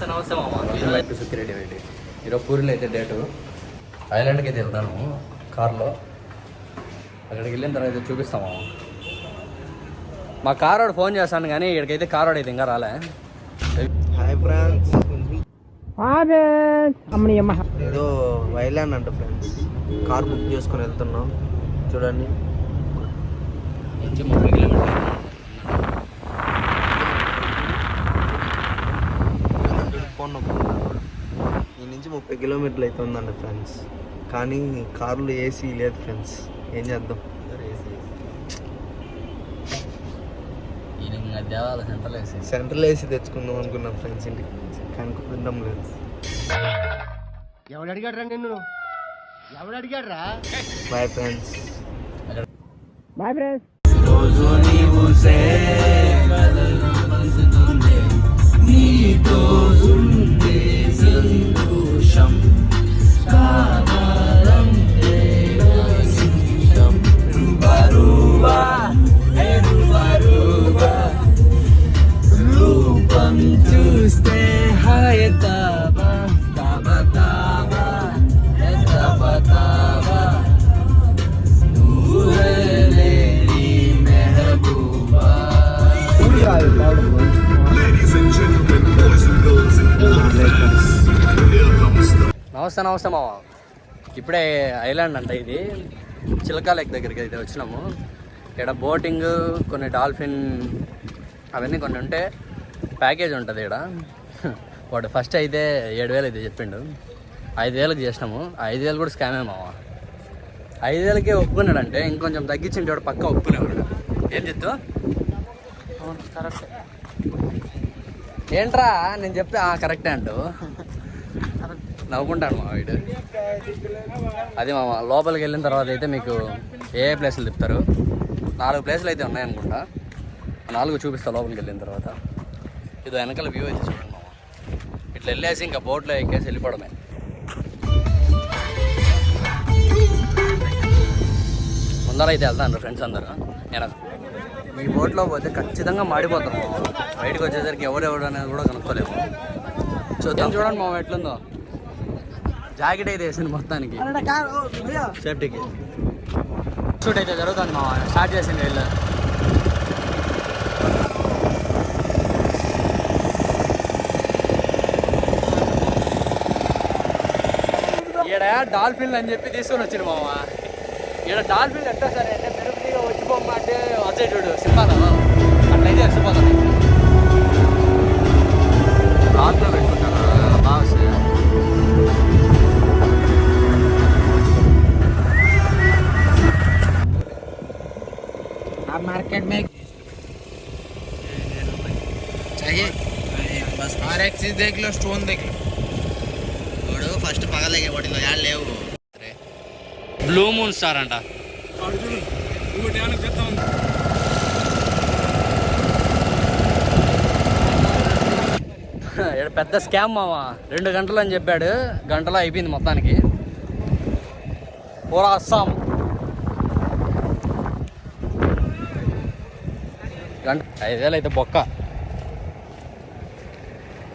మామ వైపు సుక్కిరెడ్డి వెయిట్ ఈరోజు పూరిలో అయితే డేటు. ఐలాండ్కి అయితే వెళ్తాను కార్లో. అక్కడికి వెళ్ళిన తర్వాత అయితే చూపిస్తాం మామ మా కార్ వాడు ఫోన్ చేస్తాను కానీ ఇక్కడికైతే కార్ వాడు అయితే ఇంకా రాలే. హాయ్ ఫ్రెండ్స్ ఏదో వైలాండ్ అంట ఫ్రెండ్స్ కార్ బుక్ చేసుకొని వెళ్తున్నాం. చూడండి. నుంచి ముప్పై కిలోమీటర్లు. ఫోన్ నొక్కున్నాను ఈ నుంచి ముప్పై కిలోమీటర్లు అయితే ఉందండి ఫ్రెండ్స్. కానీ కార్లో ఏసీ లేదు ఫ్రెండ్స్. ఏం చేద్దాం? సెంటర్లో ఏసీ. తెచ్చుకుందాం అనుకున్నాం ఫ్రెండ్స్ ఇంటికి కానీ కుదరడం లేదు. ఎవడు అడిగాడ్రా నిన్ను? ఎవడు అడిగాడ్రా? బాయ్ ఫ్రెండ్స్ బాయ్ ఫ్రెండ్స్ చూస్తే నమస్తే నమస్తే మామ. ఇప్పుడే ఐలాండ్ అంట ఇది. చిలకా లేక్ దగ్గరికి అయితే వచ్చినాము. ఇక్కడ బోటింగ్ కొన్ని డాల్ఫిన్ అవన్నీ కొన్ని ఉంటే ప్యాకేజ్ ఉంటుంది ఇక్కడ. వాడు ఫస్ట్ అయితే ఏడు వేలు అయితే చెప్పిండు. ఐదు వేలకు చేసినాము. ఐదు వేలు కూడా స్కామే మామ. ఐదు వేలకే ఒప్పుకున్నాడంటే ఇంకొంచెం తగ్గించింటే వాడు పక్క ఒప్పుకునేవాడు. ఏం చెప్తూ కరెక్ట్ ఏంట్రా? నేను చెప్తే "ఆ, కరెక్టే అంటూ నవ్వుకుంటాను మా వీడు. అది మా లోపలికి వెళ్ళిన తర్వాత అయితే మీకు ఏ ఏ ప్లేసులు తిప్పుతారు? నాలుగు ప్లేసులు అయితే ఉన్నాయనుకుంటా. నాలుగు చూపిస్తా లోపలికి వెళ్ళిన తర్వాత. ఇది వెనకాల వ్యూ అయితే చూడండి మామ. ఇట్లా వెళ్ళేసి ఇంకా బోట్లో ఎక్కేసి వెళ్ళిపోవడమే. ముందర అయితే వెళ్తాను ఫ్రెండ్స్ అందరూ. నేను ఈ బోట్లో పోతే ఖచ్చితంగా మాడిపోతాం. బయటకు వచ్చేసరికి ఎవరెవరు అనేది కూడా కనుక్కోలేము. చూద్దాం. చూడండి మామ ఎట్లుందో? జాకెట్ అయితే వేసింది మొత్తానికి. సేఫ్టీకి. షూట్ అయితే జరుగుతుంది మా స్టార్ట్ చేసింది వీళ్ళు ఈడ డాల్ఫిన్ అని చెప్పి తీసుకొని వచ్చిన మామ ఈడ డాల్ఫిన్ ఎట్టా సరే అంటే మెరుపుగా వచ్చిపోమ్మా అంటే వచ్చే చూడు సింహాలు అట్లయితే వచ్చిపోతాను పెట్టుకుంటాను चीज देख लो स्टोन देख लो వాడు ఫస్ట్ పగలేగే వాటిలో యాడ్ లేవు బ్లూ మూన్ స్టార్ అంట ఈడ పెద్ద స్కామ్ మామ రెండు గంటలు అని చెప్పాడు గంటలో అయిపోయింది మొత్తానికి పూరా అస్సాం గంట ఐదు వేలు అయితే బొక్క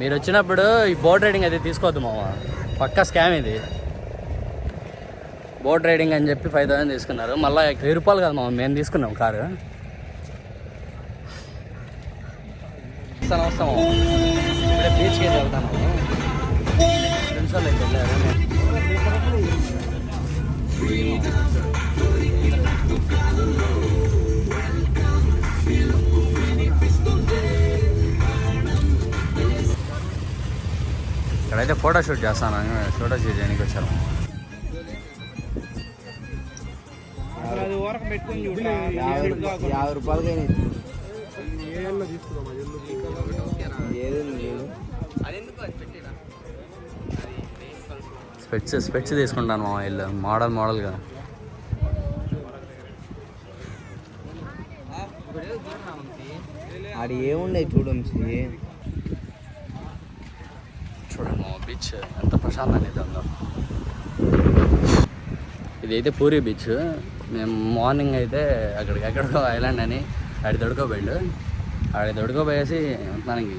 మీరు వచ్చినప్పుడు ఈ బోట్ రైడింగ్ అయితే తీసుకోవద్దు మామ. పక్కా స్కామ్ ఇది. బోట్ రైడింగ్ అని చెప్పి ఫైవ్ థౌసండ్ తీసుకున్నారు. మళ్ళీ వెయ్యి రూపాయలు కాదు మామ మేము తీసుకున్నాం కారు. వస్తాను వస్తాము ఇప్పుడే బీచ్కి వెళ్ళి వెళ్తాను ఫ్రెండ్స్ అయితే వెళ్ళారు. ఇక్కడైతే ఫోటో షూట్ చేస్తాను. ఫోటో షూట్ చేయడానికి వచ్చాను. యాభై రూపాయలకి ఏది లేదు. స్పెట్స్ స్పెట్స్ తీసుకుంటాను మా ఇల్లు. మోడల్ మోడల్గా ఆడ ఏమున్నాయి చూడండి చూడండి. బీచ్ ఎంత ప్రశాంతంగా అయితే ఉందో. ఇదైతే పూరి బీచ్ మేము మార్నింగ్ అయితే అక్కడికి ఎక్కడికో ఐలాండ్ అని ఆడి దొడుకోపోయిండు ఆడి దొడుకోపోయేసి మనకి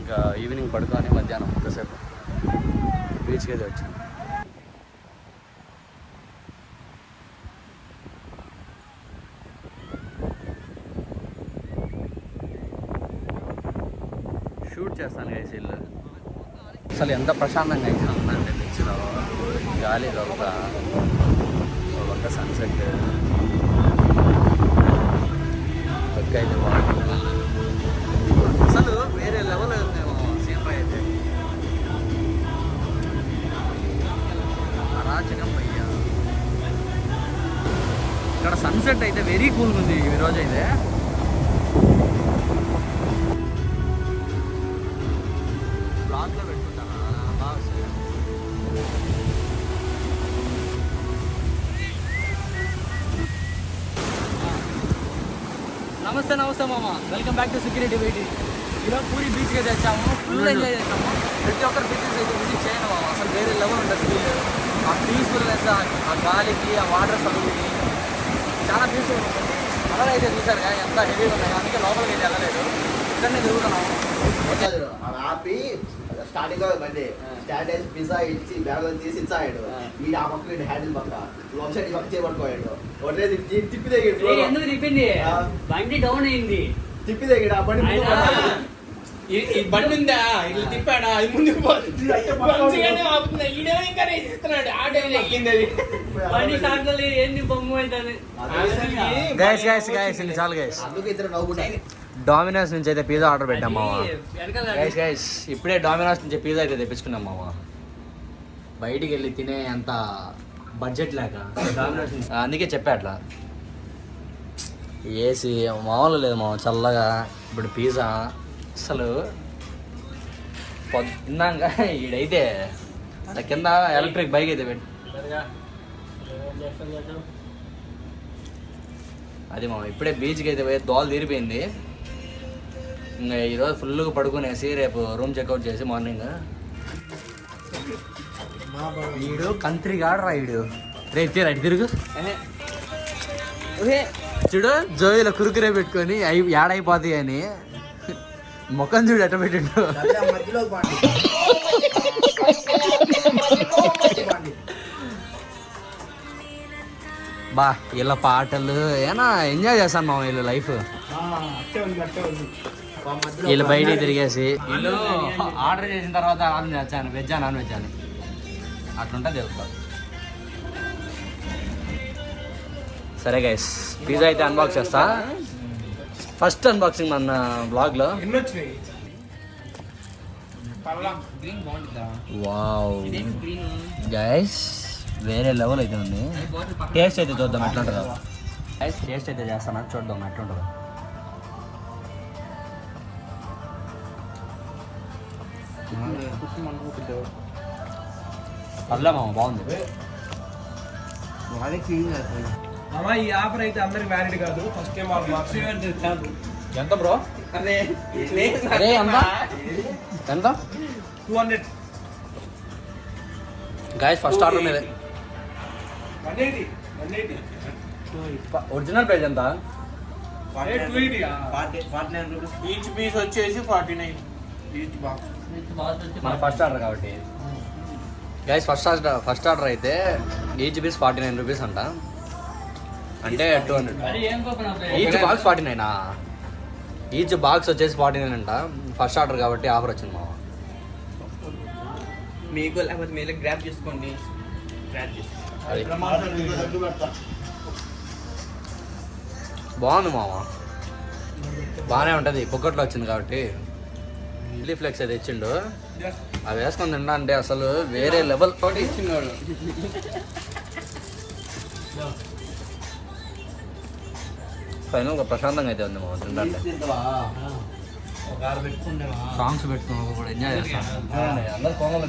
ఇంకా ఈవినింగ్ పడుకొని మధ్యాహ్నం ఒకసేపు బీచ్కి అయితే వచ్చాను షూట్ చేస్తాను గైస్ ఇల్లు అసలు ఎంత ప్రశాంతంగా అయితే ఉందంటే బీచ్లో గాలి ఒక ఒక సన్సెట్ పక్క అయితే బాగుంటుంది అసలు వేరే లెవెల్ ఉందేమో సీనరీ అయితే. అరాచకం భయ్యా ఇక్కడ సన్సెట్ అయితే వెరీ కూల్ ఉంది ఈ రోజు అయితే నమస్తే నమస్తే మామ. Welcome back to security weighty ఈరోజు పూరి బీచ్కి అయితే వచ్చాము ఫుల్ ఎంజాయ్ చేస్తాము ప్రతి ఒక్కరు బీచెస్ అయితే విజిట్ చేయండి మామ. అసలు వేరే లెవెల్ ఉంటుంది ఫీల్ ఆ పీస్ఫుల్నెస్ ఆ గాలికి ఆ వాటర్ చదువుకి చాలా పీస్ఫుల్ ఉంటుంది. అలా అయితే చూసారు కదా ఎంత హెవీగా ఉన్నాయి అందుకే లోపలికి అయితే వెళ్ళలేదు. ఇక్కడనే తిరుగుతున్నాము. ఆపి స్టార్టింగ్ బండి. స్టార్ట్ చేసి పిజ్జా ఇచ్చి బ్యాగ్ తీసి ఇచ్చాడు. వీడు ఆ పక్క వీడు హ్యాండిల్ పక్క సైడ్ పక్క చేయబట్టుకోయాడు ఒకటే తిప్పి తెగిడు ఎందుకు తిప్పింది. బండి డౌన్ అయింది. తిప్పి తెగిడు ఆ బండి. ఈ- ఈ బండి ఉందా? ఇట్లా తిప్పాడా? అది ముందుకు పోతుంది ఇంకా రేసిస్తున్నాడు ఆ టైంలో ఎక్కింది అది. బండి ఏంది బొమ్మ అవుతుంది గైస్ గైస్ గైస్ ఇది చాలు గైస్ అందుకు ఇద్దరు నవ్వుకుంటారు. డామినోస్ నుంచి అయితే పిజ్జా ఆర్డర్ పెట్టాం మామ గైస్ గైస్ ఇప్పుడే డామినోస్ నుంచి పిజ్జా అయితే తెప్పించుకున్నాం మామ బయటికి వెళ్ళి తినే అంత బడ్జెట్ లేక డామినోస్ అందుకే చెప్పా అట్లా. ఏసీ మామూలు లేదు మామ చల్లగా. ఇప్పుడు పిజ్జా అసలు పొద్ ఇందాక ఈడైతే కింద ఎలక్ట్రిక్ బైక్ అయితే పెట్టి అది మామ ఇప్పుడే బీచ్కి అయితే పోయి దోలు తీరిపోయింది. ఇంకా ఈరోజు ఫుల్గా పడుకునేసి రేపు రూమ్ చెక్అవుట్ చేసి మార్నింగ్ వీడు కంత్రి గాడరా వీడు రేపు తీరా తిరుగు. చూడు జోయిలో కురుకురే పెట్టుకొని అయి ఏడైపోతాయి అని. ముఖం చూడు ఎట్ట పెట్టిండు. మధ్యలో బాండి బా ఇలా పాటలు ఏనా ఎంజాయ్ చేస్తాను మామ వీళ్ళు లైఫ్ వీళ్ళు బయటికి తిరిగేసి. వీళ్ళు ఆర్డర్ చేసిన తర్వాత ఆర్డర్ చేస్తాను వెజ్ నాన్ వెజ్ అని. అట్లుంటుంది తెలుస్తుంది సరే గైస్ పిజ్జా అయితే అన్బాక్స్ చేస్తా. ఫస్ట్ అన్బాక్సింగ్ మన బ్లాగ్లో వావ్ గైస్ వేరే లెవెల్ అయితే ఉంది. టేస్ట్ అయితే చూద్దాం ఎట్లా ఉంటుందో గైస్ టేస్ట్ అయితే చేస్తాను చూద్దాం ఎట్లా పర్లే మామ బాగుంది. అమ్మా ఈ ఆఫర్ అయితే అందరికి వ్యాలిడ్ కాదు. ఫస్ట్ టైం వాళ్ళు ఎంత బ్రో? అదే అరే ఎంత? ఎంత? Two hundred guys first order మీద. ఒరిజినల్ ప్రైస్ ఎంత? ఈచ్ పీస్ వచ్చేసి ఫార్టీ నైన్ ఈచ్ బాక్స్ మన ఫస్ట్ ఆర్డర్ కాబట్టి. Guys first order first order అయితే each piece forty nine rupees అంట అంటే two hundred each box forty నైనా ఈచ్ బాక్స్ వచ్చేసి ఫార్టీ నైన్ అంట. ఫస్ట్ ఆర్డర్ కాబట్టి ఆఫర్ వచ్చింది మామ. మీకు లేకపోతే మీరు గ్రాప్ చేసుకోండి. గ్రాప్ చేసుకోండి. బాగుంది మామ. బాగానే ఉంటుంది. పొక్కట్లో వచ్చింది కాబట్టి. చిల్లీ ఫ్లెక్స్ అయితే ఇచ్చిండు అవి వేసుకొని తింటా అంటే అసలు వేరే లెవెల్ తోటి ఇచ్చినాడు ఫైనల్ ఒక ప్రశాంతంగా అయితే ఉంది మామ తింటే సాంగ్స్ పెట్టుకుని కూడా ఎంజాయ్ చేస్తాను అందరు కోమలో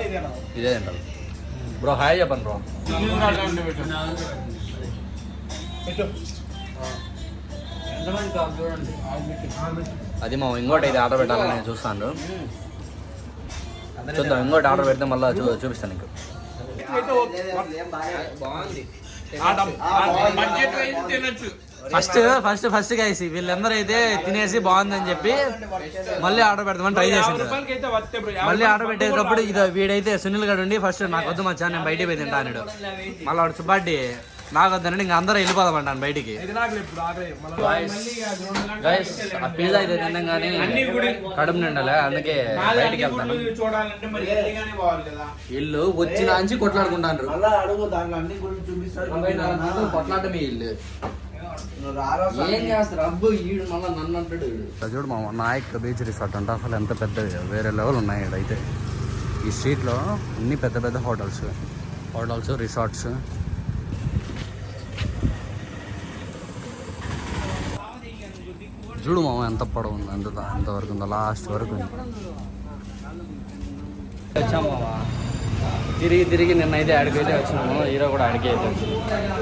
ఇదేనా? ఇదే తింటారు. బ్రో హాయ్ చెప్పండి బ్రో అది మా ఇంకోటి అయితే ఆర్డర్ పెట్టాలని నేను చూస్తాను చూద్దాం ఇంకోటి ఆర్డర్ పెడితే మళ్ళీ చూ చూపిస్తాను నీకు. ఫస్ట్ ఫస్ట్ ఫస్ట్ గైసి వీళ్ళందరూ అయితే తినేసి బాగుందని చెప్పి మళ్ళీ ఆర్డర్ పెడదామని ట్రై బ్రో మళ్ళీ ఆర్డర్ పెట్టేటప్పుడు ఇది వీడైతే సునీల్ గడు ఉండి ఫస్ట్ నాకు వద్దు మచ్చా నేను బయటికి పోయి తింటా అన్నాడు. మళ్ళీ వాడు సుబ్బాటి నాకు వద్దని ఇంకా అందరూ వెళ్ళిపోదామంటాను బయటికి. ఇది నాకు ఇప్పుడు ఆగలే మళ్ళీ గైస్ ఆ పిజ్జా అయితే కడుపు నిండలే. అందుకే బయటికి వెళ్తాను. ఇల్లు వచ్చిన నుంచి చూపిస్తాడు కొట్లాడమే ఇల్లు. చూడు మా నాయక్ బీచ్ రిసార్ట్ అంటే అసలు ఎంత పెద్దది? వేరే లెవెల్ ఉన్నాయి అయితే ఈ స్ట్రీట్లో అన్ని పెద్ద పెద్ద హోటల్స్. హోటల్స్ రిసార్ట్స్ చూడు మామ ఎంత పొడవు ఉంది అంత అంతవరకు ఉందో లాస్ట్ వరకు ఉంది. వచ్చాము తిరిగి తిరిగి నిన్నైతే అడిగైతే వచ్చినాము. హీరో కూడా అడిగి అయితే వచ్చింది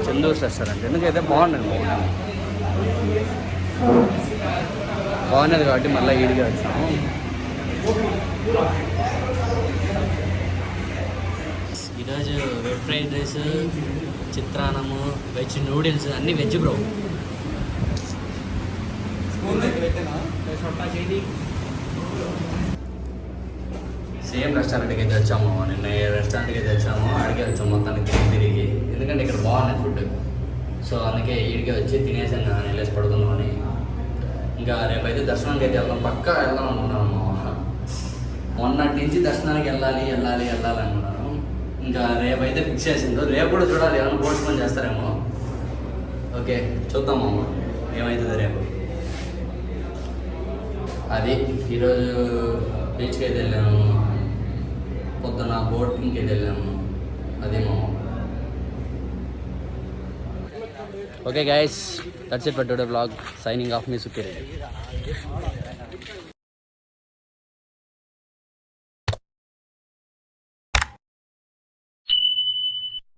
చందూర్ రెస్టారెంట్ ఎందుకైతే బాగుండండి బాగున్నది కాబట్టి మళ్ళీ ఈడిగా వచ్చాము ఈరోజు వెజ్ ఫ్రైడ్ రైస్ చిత్రాన్నము వెజ్ నూడిల్స్ అన్నీ వెజ్ బ్రో సేమ్ రెస్టారెంట్కి అయితే వచ్చాము. నిన్న ఏ రెస్టారెంట్కి అయితే వచ్చాము అడిగే వచ్చాము మొత్తానికి తిరిగి. ఎందుకంటే ఇక్కడ బాగున్నాయి ఫుడ్. సో అందుకే ఈడికి వచ్చి తినేసాను ఇంకా వెళ్ళేసి పడుకుందామని. ఇంకా రేపైతే దర్శనానికి అయితే వెళ్దాం. పక్కా వెళ్దాం అనుకున్నాను మొన్నటి నుంచి దర్శనానికి వెళ్ళాలి వెళ్ళాలి వెళ్ళాలి అనుకున్నాను. ఇంకా రేపైతే ఫిక్స్ చేసిందో రేపు కూడా చూడాలి. ఏమైనా పోస్ట్ పోన్ చేస్తారేమో. ఓకే చూద్దాం అమ్మ. ఏమవుతుందో రేపు. అది ఈరోజు బీచ్కి అయితే వెళ్ళాము పొద్దున బోటింగ్కి అయితే వెళ్ళాము అదే మా okay guys that's it for today vlog signing off me Sukhi